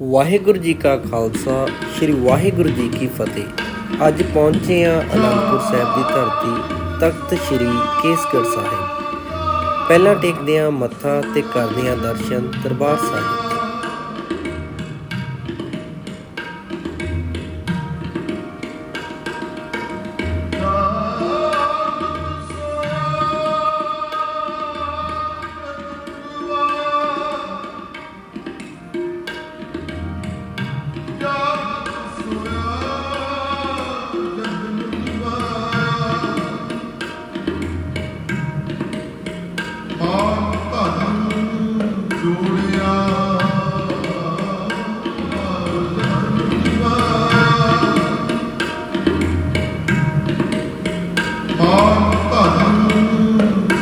ਵਾਹਿਗੁਰੂ ਜੀ ਕਾ ਖਾਲਸਾ, ਸ੍ਰੀ ਵਾਹਿਗੁਰੂ ਜੀ ਕੀ ਫਤਿਹ। ਅੱਜ ਪਹੁੰਚੇ ਹਾਂ ਅਨੰਦਪੁਰ ਸਾਹਿਬ ਦੀ ਧਰਤੀ, ਤਖਤ ਸ੍ਰੀ ਕੇਸਗੜ੍ਹ ਸਾਹਿਬ। ਪਹਿਲਾਂ ਟੇਕਦੇ ਹਾਂ ਮੱਥਾ ਤੇ ਕਰਦੇ ਹਾਂ ਦਰਸ਼ਨ ਦਰਬਾਰ ਸਾਹਿਬ।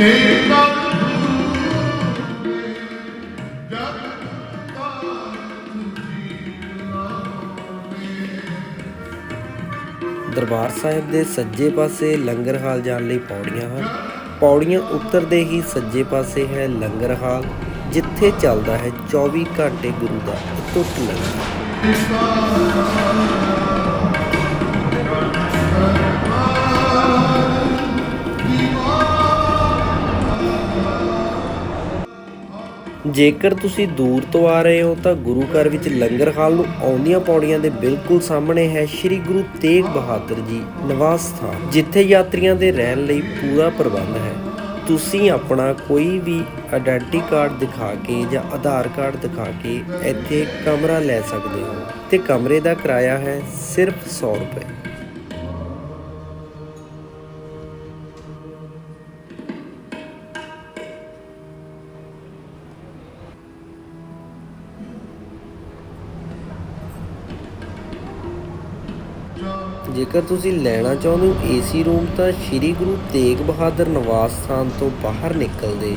ਦਰਬਾਰ ਸਾਹਿਬ ਦੇ ਸੱਜੇ ਪਾਸੇ ਲੰਗਰ ਹਾਲ ਜਾਣ ਲਈ ਪੌੜੀਆਂ ਹਨ। ਪੌੜੀਆਂ ਉੱਤਰਦੇ ਹੀ ਸੱਜੇ ਪਾਸੇ ਹੈ ਲੰਗਰ ਹਾਲ, ਜਿੱਥੇ ਚੱਲਦਾ ਹੈ 24 ਘੰਟੇ ਗੁਰੂ ਦਾ ਅਟੁੱਟ ਲੰਗਰ। ਜੇਕਰ ਤੁਸੀਂ ਦੂਰ ਤੋਂ ਆ ਰਹੇ ਹੋ ਤਾਂ ਗੁਰੂ ਘਰ ਵਿੱਚ ਲੰਗਰ ਹਾਲ ਨੂੰ ਆਉਂਦੀਆਂ ਪੌੜੀਆਂ ਦੇ ਬਿਲਕੁਲ ਸਾਹਮਣੇ ਹੈ ਸ੍ਰੀ ਗੁਰੂ ਤੇਗ ਬਹਾਦਰ ਜੀ ਨਿਵਾਸ ਸਥਾਨ, ਜਿੱਥੇ ਯਾਤਰੀਆਂ ਦੇ ਰਹਿਣ ਲਈ ਪੂਰਾ ਪ੍ਰਬੰਧ ਹੈ। ਤੁਸੀਂ ਆਪਣਾ ਕੋਈ ਵੀ ਆਇਡੈਂਟੀ ਕਾਰਡ ਦਿਖਾ ਕੇ ਜਾਂ ਆਧਾਰ ਕਾਰਡ ਦਿਖਾ ਕੇ ਇੱਥੇ ਕਮਰਾ ਲੈ ਸਕਦੇ ਹੋ ਤੇ ਕਮਰੇ ਦਾ ਕਿਰਾਇਆ ਹੈ ਸਿਰਫ 100 ਰੁਪਏ। ਜੇਕਰ ਤੁਸੀਂ ਲੈਣਾ ਚਾਹੁੰਦੇ ਹੋ ਏਸੀ ਰੂਮ, ਤਾਂ ਸ੍ਰੀ ਗੁਰੂ ਤੇਗ ਬਹਾਦਰ ਨਿਵਾਸ ਸਥਾਨ ਤੋਂ ਬਾਹਰ ਨਿਕਲਦੇ।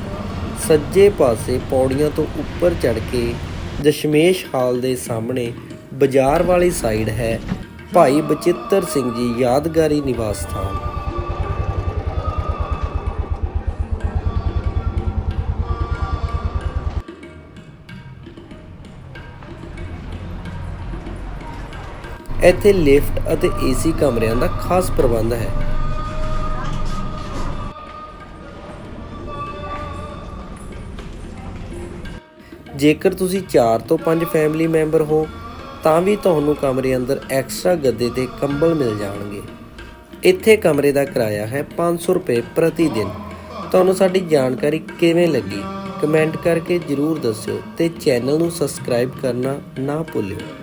ਸੱਜੇ ਪਾਸੇ ਪੌੜੀਆਂ ਤੋਂ ਉੱਪਰ ਚੜ੍ਹ ਕੇ ਦਸ਼ਮੇਸ਼ ਹਾਲ ਦੇ ਸਾਹਮਣੇ ਬਾਜ਼ਾਰ ਵਾਲੀ ਸਾਈਡ ਹੈ ਭਾਈ ਬਚਿੱਤਰ ਸਿੰਘ ਜੀ ਯਾਦਗਾਰੀ ਨਿਵਾਸ ਸਥਾਨ। ਇੱਥੇ ਲਿਫਟ ਅਤੇ ਏਸੀ ਕਮਰਿਆਂ ਦਾ ਖਾਸ ਪ੍ਰਬੰਧ ਹੈ। ਜੇਕਰ ਤੁਸੀਂ 4 ਤੋਂ 5 ਫੈਮਿਲੀ ਮੈਂਬਰ ਹੋ, ਤਾਂ ਵੀ ਤੁਹਾਨੂੰ ਕਮਰੇ ਅੰਦਰ ਐਕਸਟਰਾ ਗੱਦੇ ਤੇ ਕੰਬਲ ਮਿਲ ਜਾਣਗੇ। ਇੱਥੇ ਕਮਰੇ ਦਾ ਕਿਰਾਇਆ ਹੈ 500 ਰੁਪਏ ਪ੍ਰਤੀ ਦਿਨ। ਤੁਹਾਨੂੰ ਸਾਡੀ ਜਾਣਕਾਰੀ ਕਿਵੇਂ ਲੱਗੀ? ਕਮੈਂਟ ਕਰਕੇ ਜਰੂਰ ਦੱਸਿਓ ਤੇ ਚੈਨਲ ਨੂੰ ਸਬਸਕ੍ਰਾਈਬ ਕਰਨਾ ਨਾ ਭੁੱਲਿਓ।